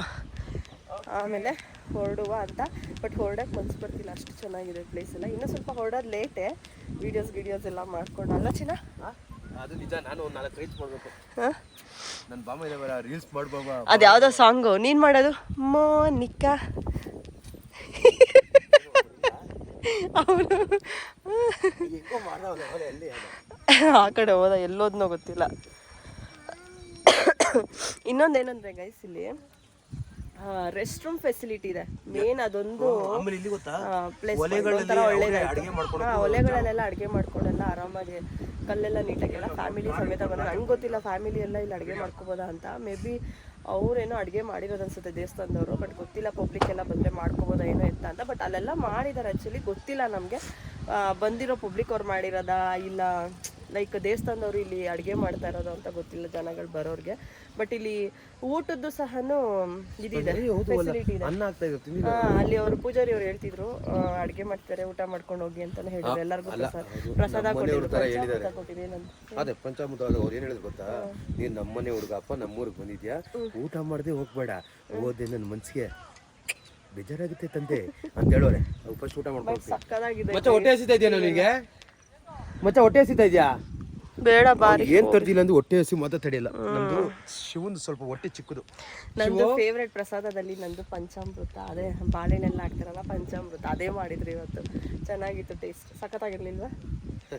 ಆಮೇಲೆ ಹೊರಡುವ ಅಂತ ಬಟ್ ಹೊರಡಕ್ಕೆ ಮನ್ಸು ಬರ್ತಿಲ್ಲ. ಅಷ್ಟು ಚೆನ್ನಾಗಿದೆ ಪ್ಲೇಸ್ ಎಲ್ಲ. ಇನ್ನೂ ಸ್ವಲ್ಪ ಹೊರಡೋದು ಲೇಟೆ ವೀಡಿಯೋಸ್ ಗೀಡಿಯೋಸ್ ಎಲ್ಲ ಮಾಡ್ಕೊಂಡು. ಅಲ್ಲ ಚಿನ್ನ? ಅದು ನಿಜ. ನಾನು ಒಂದು ನಾಲ್ಕು ರೀಲ್ಸ್ ಮಾಡಬೇಕು. ಹಾಂ? ನನ್ನ ಬಾಮ ಇದೆ ಬರ ರೀಲ್ಸ್ ಮಾಡ್ಬಾಬಾ ಅದು ಯಾವುದೋ ಸಾಂಗು ನೀನು ಮಾಡೋದು? ಮೋನಿಕಾ. ಅವನು ಆ ಕಡೆ ಹೋದ ಎಲ್ಲೋದ್ನೋ ಗೊತ್ತಿಲ್ಲ. ಇನ್ನೊಂದೇನಂದ್ರೆ ಗೈಸ್ ಇಲ್ಲಿ ರೆಸ್ಟ್ ರೂಮ್ ಫೆಸಿಲಿಟಿ ಇದೆ. ಮೇನ್ ಅದೊಂದು ಪ್ಲೇಸ್ ಒಲೆಗಳಲ್ಲೆಲ್ಲ ಅಡುಗೆ ಮಾಡ್ಕೊಂಡೆಲ್ಲ ಆರಾಮಾಗಿ ಕಲ್ಲೆಲ್ಲ ನೀಟಾಗೆಲ್ಲ ಫ್ಯಾಮಿಲಿ ಸಮೇತ ಬಂದ್ರೆ. ನಂಗೆ ಗೊತ್ತಿಲ್ಲ ಫ್ಯಾಮಿಲಿ ಎಲ್ಲ ಇಲ್ಲಿ ಅಡುಗೆ ಮಾಡ್ಕೋಬೋದಾ ಅಂತ. ಮೇ ಬಿ ಅವರೇನೋ ಅಡುಗೆ ಮಾಡಿರೋದು ಅನ್ಸುತ್ತೆ ದೇವಸ್ಥಾನದವರು ಬಟ್ ಗೊತ್ತಿಲ್ಲ ಪಬ್ಲಿಕ್ ಎಲ್ಲ ಬಂದರೆ ಮಾಡ್ಕೋಬೋದಾ ಏನೋ ಎತ್ತ ಅಂತ. ಬಟ್ ಅಲ್ಲೆಲ್ಲ ಮಾಡಿದ್ದಾರೆ ಆ್ಯಕ್ಚುಲಿ ಗೊತ್ತಿಲ್ಲ ನಮಗೆ. ಬಂದಿರೋ ಪಬ್ಲಿಕ್ ಅವ್ರು ಮಾಡಿರೋದಾ ಇಲ್ಲ? ಲೈಕ್ ದೇವಸ್ಥಾನದವ್ರು ಇಲ್ಲಿ ಅಡುಗೆ ಮಾಡ್ತಾ ಇರೋದು ಅಂತ ಗೊತ್ತಿಲ್ಲ ಜನಗಳು ಬರೋರಿಗೆ. ಬಟ್ ಇಲ್ಲಿ ಊಟದ್ದು ಸಹನು ಇದಿದೆ ಫೆಸಿಲಿಟಿ ಇದೆ. ಅನ್ನ ಆಗ್ತಾ ಇದೆ ಹಾ, ಅಲ್ಲಿ ಅವರು ಪೂಜಾರಿ ಅವ್ರು ಹೇಳ್ತಿದ್ರು ಅಡ್ಗೆ ಮಾಡ್ತಾರೆ ಊಟ ಮಾಡ್ಕೊಂಡು ಹೋಗಿ ಅಂತಾನೆ ಹೇಳಿದ್ರು. ಎಲ್ಲರಿಗೂ ಪ್ರಸಾದ ಪ್ರಸಾದ ಕೊಟ್ಟಿದ್ರು ಪಂಚಾಮೃತ ಕೊಟ್ಟಿದ್ರು ಏನಂತ. ಅದೇ ಪಂಚಾಮೃತ ಅವ್ರು ಏನ್ ಹೇಳಿದ್ರು ಗೊತ್ತಾ? ನೀನ್ ನಮ್ಮನೆ ಹುಡುಗಪ್ಪ ನಮ್ಮೂರಿಗೆ ಬಂದಿದ್ಯಾ? ಊಟ ಮಾಡದೆ ಹೋಗ್ಬೇಡ. ಹೋದೆ ನನ್ನ ಮನ್ಸಿಗೆ. ಬೇಜಾರಾಗುತ್ತೆ ತಂದೆ ಅಂತ ಹೇಳೋರೆ. ಫಸ್ಟ್ ಊಟ ಮಾಡ್ಕೊಂಡು. ಸಕ್ಕದಾಗಿದೆ ಮಚ್ಚ ಹೊಟ್ಟೆ ಹಸಿತಾ ಇದೆಯಾ ನನಗೆ? ಮಚ್ಚ ಹೊಟ್ಟೆ ಹಸಿತಾ ಇದೆಯಾ? ಬೇಡ ಬಾರಿ ಏನ್ ತರ್ದಿಲ್ಲ ಅಂದ್ರೆ ಹೊಟ್ಟೆ ಹಸಿ ಮಾತ್ರ ತಡೆಯಲ್ಲ. ನಮ್ದು ಶಿವಂದು ಸ್ವಲ್ಪ ಹೊಟ್ಟೆ ಚಿಕ್ಕದು. ನಂದು ಫೇವ್ರೆಟ್ ಪ್ರಸಾದದಲ್ಲಿ ನಂದು ಪಂಚಾಮೃತ. ಅದೇ ಬಾಳೆಹಣ್ಣೆಲ್ಲ ಹಾಕ್ತಾರಲ್ಲ ಪಂಚಾಮೃತ ಅದೇ ಮಾಡಿದ್ರು ಇವತ್ತು. ಚೆನ್ನಾಗಿತ್ತು ಟೇಸ್ಟ್ ಸಖತ್ತಾಗಿರ್ಲಿಲ್ವಾ?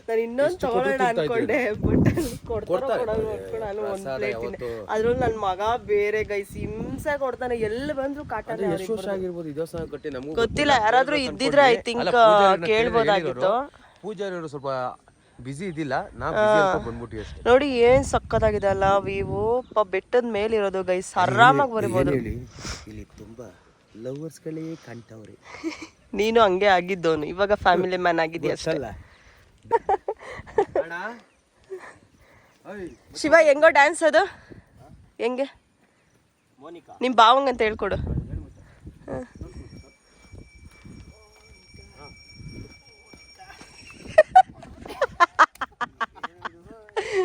ನಾನು ಇನ್ನೊಂದು ತಗೊಳ್ಳೋಣ ಅನ್ಕೊಂಡೆ. ಬಟ್ ಕೊಡ್ತಾರೋ ಕೊಡೋದು ನಾನು ಒಂದ್ ಪ್ಲೇಟ್ ತಿಂದೆ. ಅದ್ರಲ್ಲಿ ನನ್ನ ಮಗ ಬೇರೆ ಗೈಸ್ ಹಿಂಸೆ ಕೊಡ್ತಾನೆ. ಎಲ್ಲಿ ಬಂದ್ರು ಕಾಟಿಲ್ಲ ಗೊತ್ತಿಲ್ಲ ಯಾರಾದ್ರೂ ಇದ್ದಿದ್ರೆ ಐ ಥಿಂಕ್ ಕೇಳ್ಬೋದಾಗಿತ್ತು. ಪೂಜಾರಿ ಸ್ವಲ್ಪ ಬಿಸಿ ಇದಿಲ್ಲ ನಾ ಬಿಸಿ ಅಂತ ಬಂದ್ಬಿಟ್ಟು ಅಷ್ಟೇ. ನೋಡಿ ಏನ್ ಸಕ್ಕತ್ತಾಗಿದೆ ಅಲ್ಲ ವಿವು ಬೆಟ್ಟದ ಮೇಲಿರೋದು ಗೈಸ್ ಆರಾಮಾಗಿ ಬರಿಬೋದು. ಹೇಳಿ ಇಲ್ಲಿ ತುಂಬಾ ಲವರ್ಸ್ಗಳೇ ಕಾಣ್ತಾವ್ರಿ. ನೀನು ಹಂಗೆ ಆಗಿದ್ದವನು. ಇವಾಗ ಫ್ಯಾಮಿಲಿ ಮ್ಯಾನ್ ಆಗಿದ್ಯಾ ಅಷ್ಟೇ. ಅಲ್ಲ ಶಿವ ಹೆಂಗೋ ಡ್ಯಾನ್ಸ್ ಅದು? ಹೆಂಗೆ? ಮೋನಿಕಾ. ನಿಮ್ ಬಾವಂಗ್ ಅಂತ ಹೇಳ್ಕೊಡು. ಹ.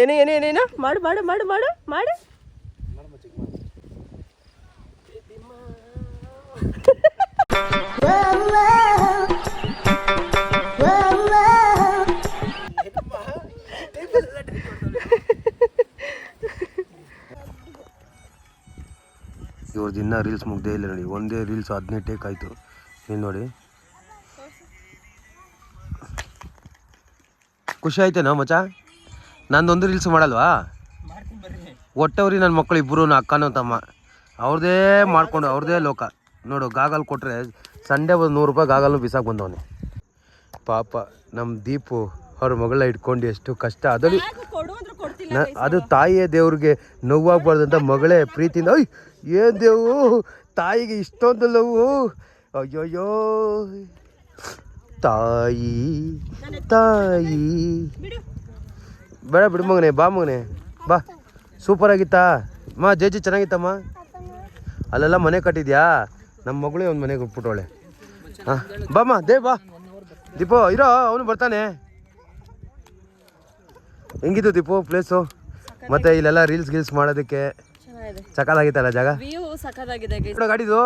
ಏನು, ಏನೇ ಏನೇನು ಮಾಡು ಮಾಡು ಮಾಡು ಮಾಡು ಮಾಡು. ಇವ್ರದ್ದು ಇನ್ನೂ ರೀಲ್ಸ್ ಮುಗ್ದೇ ಇಲ್ಲ ನೋಡಿ. ಒಂದೇ ರೀಲ್ಸ್ ಹದಿನೈದು ಟೇಕ್ ಆಯಿತು. ನೀನು ನೋಡಿ. ಖುಷಿ ಆಯ್ತೇನೋ ಮಚ್ಚ ನಂದೊಂದು ರೀಲ್ಸ್ ಮಾಡಲ್ವಾ? ಒಟ್ಟವ್ರಿ ನನ್ನ ಮಕ್ಕಳು ಇಬ್ಬರು ಅಕ್ಕನೋ ತಮ್ಮ. ಅವ್ರದೇ ಮಾಡ್ಕೊಂಡು ಅವ್ರದೇ ಲೋಕ. ನೋಡು ಗಾಗಲ್ ಕೊಟ್ಟರೆ ಸಂಡೇ ಒಂದು ನೂರು ರೂಪಾಯಿ ಗಾಗಲ್ನು ಬಿಸಾಕ್ ಬಂದವನೆ. ಪಾಪ ನಮ್ಮ ದೀಪು ಅವ್ರ ಮಗಳ ಇಟ್ಕೊಂಡು ಎಷ್ಟು ಕಷ್ಟ. ಅದರಲ್ಲಿ ನ ಅದು ತಾಯಿಯೇ ದೇವ್ರಿಗೆ ನೋವಾಗಬಾರ್ದು ಅಂತ ಮಗಳೇ ಪ್ರೀತಿಯಿಂದ ಅಯ್ಯ ಏನು ದೇವು ತಾಯಿಗೆ ಇಷ್ಟೊಂದು ನೋವು ಅಯ್ಯೋಯ್ಯೋ. ತಾಯಿ ತಾಯಿ. ಬೇಡ ಬಿಡು ಮಗನೆ ಬಾ ಮಗನೆ. ಬಾ. ಸೂಪರ್ ಆಗಿತ್ತಾ? ಅಮ್ಮ ಜೇಜಿ ಚೆನ್ನಾಗಿತ್ತಮ್ಮ? ಅಲ್ಲೆಲ್ಲ ಮನೆ ಕಟ್ಟಿದ್ಯಾ? ನಮ್ಮ ಮಗಳೇ ಒಂದು ಮನೆಗೆ ಉಟ್ಬಿಟ್ಟವಳೆ. ಹಾಂ ಬಾಮ್ಮ ದೇ ಬಾ. ದೀಪೋ ಇರೋ ಅವನು ಬರ್ತಾನೆ. ಹೆಂಗಿತ್ತು ದೀಪು ಪ್ಲೇಸು ಮತ್ತೆ ಇಲ್ಲೆಲ್ಲ ರೀಲ್ಸ್ ಗೀಲ್ಸ್ ಮಾಡೋದಕ್ಕೆ? ಸಕಾಲಾಗಿತ್ತಲ್ಲ ಜಾಗ? ನೋಡು ಗಾಡಿದು.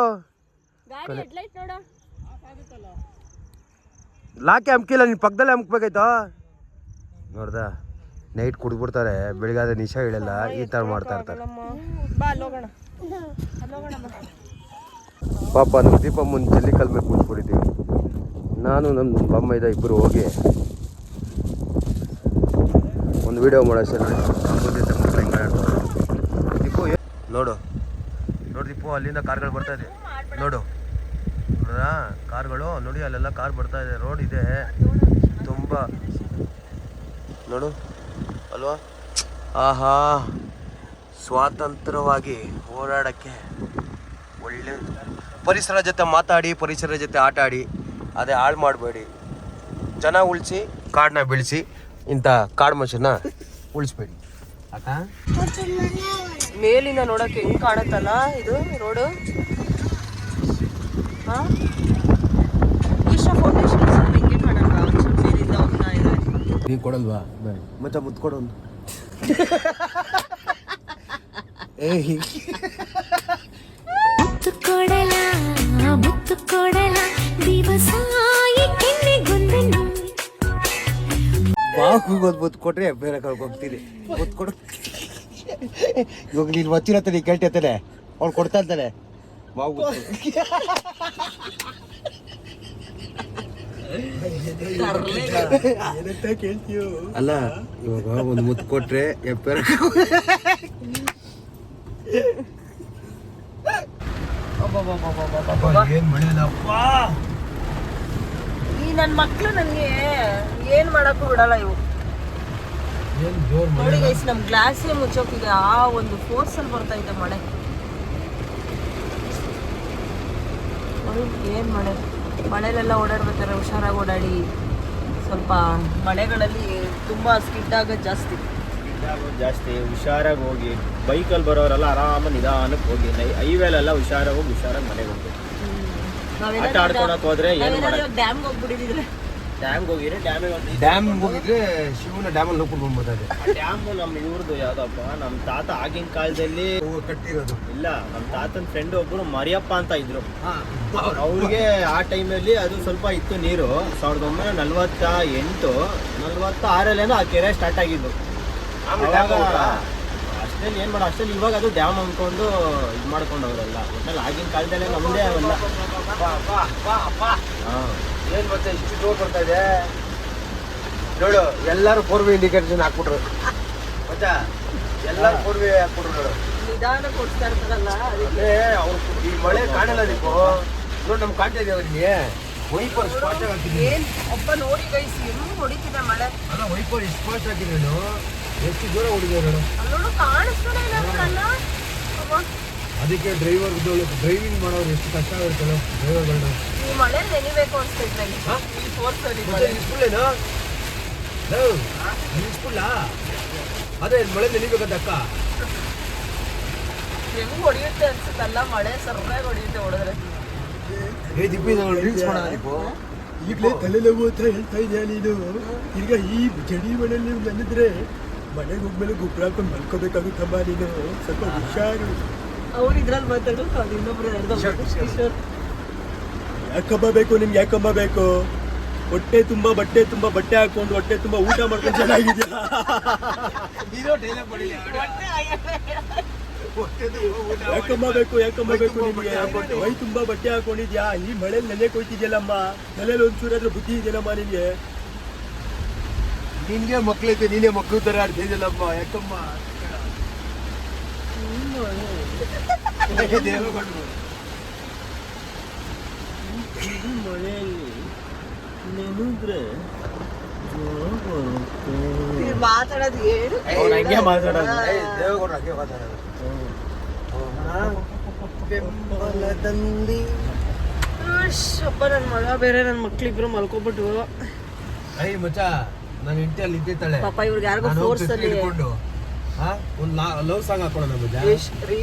ಲಾಕೆ ಅಮ್ಕಿಲ್ಲ ನಿನ್ ಪಕ್ಕದಲ್ಲೇ ಅಮ್ಕ್ಬೇಕಾಯ್ತು ನೋಡ್ದ? ನೈಟ್ ಕುಡ್ಬಿಡ್ತಾರೆ ಬೆಳಿಗ್ಗೆ ನಿಶಾ ಹೇಳಲ್ಲ ಈ ಥರ ಮಾಡ್ತಾ ಇರ್ತಾರೆ. ಪಾಪ ನಮ್ಮ ದೀಪಮ್ಮನ ಜಲ್ಲಿ ಕಲ್ ಮೇಲೆ ಕುಂತ್ಕೊಂಡಿದ್ದೀವಿ ನಾನು ನಮ್ಮ ಬಮ್ಮ ಇದ್ದ ಇಬ್ಬರು ಹೋಗಿ. ಒಂದು ವಿಡಿಯೋ ಮಾಡೋ ಸರ್. ದೀಪು ನೋಡು. ನೋಡು ದೀಪು ಅಲ್ಲಿಂದ ಕಾರ್ಗಳು ಬರ್ತಾ ಇದೆ. ನೋಡು. ನೋಡ್ರಾ ಕಾರ್ಗಳು ನೋಡಿ ಅಲ್ಲೆಲ್ಲ ಕಾರ್ ಬರ್ತಾ ಇದೆ. ರೋಡ್ ಇದೆ. ತುಂಬ. ನೋಡು. ಅಲ್ವಾ? ಆಹಾ, ಸ್ವಾತಂತ್ರ್ಯವಾಗಿ ಓಡಾಡೋಕ್ಕೆ ಒಳ್ಳೆ ಪರಿಸರ ಜೊತೆ ಮಾತಾಡಿ, ಪರಿಸರ ಜೊತೆ ಆಟ ಆಡಿ ಅದೇ ಹಾಳು ಮಾಡಬೇಡಿ. ಜನ ಉಳಿಸಿ ಕಾಡನ್ನ ಬೆಳೆಸಿ, ಇಂಥ ಕಾಡು ಮನುಷ್ಯನ ಉಳಿಸ್ಬೇಡಿ. ಮೇಲಿಂದ ನೋಡಕ್ಕೆ ಹೆಂಗ್ ಕಾಣುತ್ತಲ್ಲ ಇದು ರೋಡು? ಹಾ ಈಶ ಫೌಂಡೇಶನ್ ಸ್ವಲ್ಪ ಹಿಂಗೆ ಕಾಣಲ್ವಾ ಒಂಚೂರು ಮೇಲಿಂದ ಹೋಗ್ತಾ ಇದೆ ಕೊಡಲ್ವಾ? ಮತ್ತೆ ಮುದ್ದು ಕೊಡು ಒಂದು. ಏಯ್ ಮುತ್ತು ಕೊಡಲ ಮುತ್ತು ಕೊಡಲ ದಿವಸ ಕೆನ್ನೆಗೊಂದನು ಕೊಟ್ರೆ ಬೇರೆ ಕಳ್ಗೆ ಹೋಗ್ತೀರಿ ಮುದ್ದು ಕೊಡು. ಇವಾಗ ನೀನು ವಚ್ಚಿನ ನೀ ಕೇಳ್ತಿರ್ತಾನೆ. ಅವ್ಳು ಕೊಡ್ತಾ ಇರ್ತಾನೆ. ಬಾವು ಅಲ್ಲ ಇವಾಗ ಒಂದು ಮುತ್ತು ಕೊಟ್ರೆ ಎಪ್ಪರ. ಏನ್ ಮಳೆಯಲ್ಲಪ್ಪ ಈ ನನ್ನ ಮಕ್ಳು ನನಗೆ ಏನ್ ಮಾಡಕ್ಕೂ ಬಿಡಲ್ಲ ಇವು ನೋಡಿ ಗೈಸ್ ನಮ್ ಗ್ಲಾಸೇ ಮುಚ್ಚೋಕಿದೆ ಆ ಒಂದು ಫೋರ್ಸ್ ಅಲ್ಲಿ ಬರ್ತಾ ಇದೆ ಮಳೆ. ಏನ್ ಮಳೆ. ಮಳೆಲೆಲ್ಲ ಓಡಾಡ್ಬೇಕಾದ್ರೆ ಹುಷಾರಾಗಿ ಓಡಾಡಿ. ಸ್ವಲ್ಪ ಮಳೆಗಳಲ್ಲಿ ತುಂಬ ಸ್ಕಿಡ್ ಆಗೋದು ಜಾಸ್ತಿ. ಜಾಸ್ತಿ ಹುಷಾರಾಗಿ ಹೋಗಿ ಬೈಕಲ್ಲಿ ಬರೋರೆಲ್ಲ ಆರಾಮ ನಿಧಾನಕ್ಕೆ ಹೋಗಿ ಹೈವೇಲೆಲ್ಲ ಹುಷಾರಾಗಿ ಹೋಗಿ ಹುಷಾರಾಗಿ ಮನೆಗೆ ಹೋಗ್ಬೇಕು. ಆಟ ಆಡ್ಕೊಳಕ್ ಹೋದ್ರೆ ಡ್ಯಾಮ್ಗೆ ಹೋಗ್ಬಿಟ್ಟಿದ್ರೆ ಡ್ಯಾಮ್ಗೆ ಹೋಗಿದ್ರೆ ಡ್ಯಾಮಿಗೆ ಡ್ಯಾಮ್ ಹೋಗಿದ್ರೆ ಶಿವನ ಡ್ಯಾಮಲ್ಲಿ ಹೋಗ್ಕೊಂಡು ಬಂದ್ಬಿಡ್ತಾರೆ ಡ್ಯಾಮ್ ನಮ್ಮ ಇವ್ರದ್ದು ಯಾವ್ದಪ್ಪ ನಮ್ಮ ತಾತ ಆಗಿನ ಕಾಲದಲ್ಲಿ ಕಟ್ಟಿರೋದು. ಇಲ್ಲ ನಮ್ಮ ತಾತನ ಫ್ರೆಂಡ್ ಒಬ್ಬರು ಮರಿಯಪ್ಪ ಅಂತ ಇದ್ರು. ಅವ್ರಿಗೆ ಆ ಟೈಮಲ್ಲಿ ಅದು ಸ್ವಲ್ಪ ಇತ್ತು ನೀರು. ಸಾವಿರದ ಒಂಬೈನೂರ ನಲ್ವತ್ತ ಎಂಟು ನಲ್ವತ್ತ ಆರಲ್ಲೇನೋ ಆ ಕೆರೆ ಸ್ಟಾರ್ಟ್ ಆಗಿದ್ದು. ಅಷ್ಟೇ ಏನ್ ಏನು ಅಷ್ಟೇ ಇವಾಗ ಅದು ಡ್ಯಾಮ್ ಅನ್ಕೊಂಡು ಇದು ಮಾಡ್ಕೊಂಡವ್ರಲ್ಲ. ಒಟ್ನಲ್ಲಿ ಆಗಿನ ಕಾಲದಲ್ಲೇ ನಮ್ದೇ ಅವೆಲ್ಲ ಹಾಂ. ಏನ್ ಮತ್ತೆ ಇಷ್ಟು ಜೋರ್ ಬರ್ತಾ ಇದೆ. ನೋಡು ಎಲ್ಲರೂ ಫೋರ್ ವೇ ಇಂಡಿಕೇಟರ್ ಹಾಕ್ಬಿಟ್ರು. ಗೊತ್ತಾ? ಎಲ್ಲರೂ ಫೋರ್ ವೇ ಹಾಕ್ಬಿಟ್ರು ನೋಡು. ನಿಧಾನ ಕೊಡ್ತಾ ಇರ್ತಾರಲ್ಲ ಅದಕ್ಕೆ. ಅಂದ್ರೆ ಅವ್ರು ಈ ಮಳೆ ಕಾಣಲ್ಲ ನೀವು ನೋಡಿ ನಮ್ಗೆ ಕಾಣ್ತಾ ಇದೆ ಅವ್ರಿಗೆ? ವೈಪರ್ ಸ್ಪಾಟ್ ಹಾಕಿದ್ದೀನಿ ಏನು ಒಬ್ಬ ನೋಡಿ ಗೈಸ್ ಹೆಂಗ್ ಹೊಡಿತಿದೆ ಮಳೆ. ಅಲ್ಲ ವೈಪರ್ ಸ್ಪಾಟ್ ಹಾಕಿದ್ದೀನಿ ಎಷ್ಟು ದೂರ ಹೊಡಿದೆ ನೋಡು. ಅಲ್ಲೋಡು ಕಾಣಿಸ್ತಾನೆ ಇಲ್ಲ ಅಬ್ಬಾ, ಅದಕ್ಕೆ ಡ್ರೈವರ್ ಡ್ರೈವಿಂಗ್ ಮಾಡೋರು ಎಷ್ಟು ಕಷ್ಟ ಆಗುತ್ತಲ್ಲ ಡ್ರೈವರ್ಗಳನ್ನ ಈ ಮಳೆ ನೆನಿಬೇಕು ಈ ಮಳೆ. ಅದೇ ಮಳೆ ನೆನಿಬೇಕಂತ ಅಕ್ಕ. ಹೆಂಗ್ ಹೊಡಿಯುತ್ತೆ ಅನ್ಸುತ್ತಲ್ಲ ಮಳೆ ಸರ್ರಾಗಿ ಹೊಡಿಯುತ್ತೆ ಹೊಡೆದ್ರೆ. ಏ ದಿಪ್ಪಿ ರೀಲ್ಸ್ ಮಾಡೋಣ ನೀವು ಈಗಲೇ ತಲೆನೋವು ಅಂತ ಹೇಳ್ತಾ ಇದೆಯಾ ನೀನು? ಈಗ ಈ ಜಡಿ ಮನೆಯಲ್ಲಿ ನೀವು ನೆನೆದ್ರೆ ಮನೆಗೆ ಹೋಗ್ಮೇಲೆ ಗೊಬ್ಬರ ಹಾಕೊಂಡು ಮಲ್ಕೋಬೇಕಾಗುತ್ತಮ್ಮ ನೀನು? ಸ್ವಲ್ಪ ಹುಷಾರು. ಅವ್ರು ಇದ್ರಲ್ಲಿ ಮಾತಾಡೋದು ಅದು ಇನ್ನೊಬ್ರು ಯಾಕಮ್ಮ ಬೇಕು ನಿಮ್ಗೆ ಯಾಕಮ್ಮ ಬೇಕು? ಹೊಟ್ಟೆ ತುಂಬಾ ಬಟ್ಟೆ ತುಂಬಾ ಬಟ್ಟೆ ಹಾಕೊಂಡು ಹೊಟ್ಟೆ ತುಂಬಾ ಊಟ ಮಾಡ್ಕೊಂಡು ಚೆನ್ನಾಗಿದ್ಯಾ ಯಾಕಮ್ಮ ಬೇಕು ಯಾಕಮ್ಮ ಬೇಕು ನಿಮ್ಗೆ ಮೈ ತುಂಬಾ ಬಟ್ಟೆ ಹಾಕೊಂಡಿದ್ಯಾ? ಈ ಮಳೆಯಲ್ಲಿ ನೆಲೆ ಕೊಯ್ತಿದ್ಯಲ್ಲಮ್ಮ? ಒಂಚೂರು ಒಂಚೂರಾದ್ರೂ ಬುದ್ಧಿ ಇದೆಯಲ್ಲಮ್ಮ ನಿನ್ಗೆ? ನಿನ್ಗೆ ಮಕ್ಳೈತೆ ನೀನೇ ಮಕ್ಳು ತರ ಆಡ್ತಿದ್ಯಲ್ಲಮ್ಮ ಯಾಕಮ್ಮ? ದೇವೇಗೌಡ್ರು. ಮಳೆಯಲ್ಲಿ ನೆನೆದ್ರೆ ಮಾತಾಡೋದು ಏನು ಅವ್ರು ಹಂಗೆ ಮಾತಾಡೋದು. ಏ, ದೇವೇಗೌಡ್ರು ಹಂಗೆ ಮಾತಾಡೋದು. ಬೆಂಬಲದಂದಿ ಅಪ್ಪ ನನ್ನ ಮಗ ಬೇರೆ ನನ್ನ ಮಕ್ಳಿಬ್ರು ಐ ಮಚ್ಚ ನನ್ನ ಇದ್ದಿತ್ತಾಳೆ ಪಾಪ ಇವ್ರಿಗೆ ಯಾರಿಗೂ ಫೋರ್ಸ್ ಅಲ್ಲಿ. ಹಿಡ್ಕೊಂಡು ಹಾ ಒಂದು ಲವ್ ಸಾಂಗ್ ಹಾಕೊಳ್ಳೋಣ ಮಚ್ಚ ಎಷ್ಟ್ ರೀ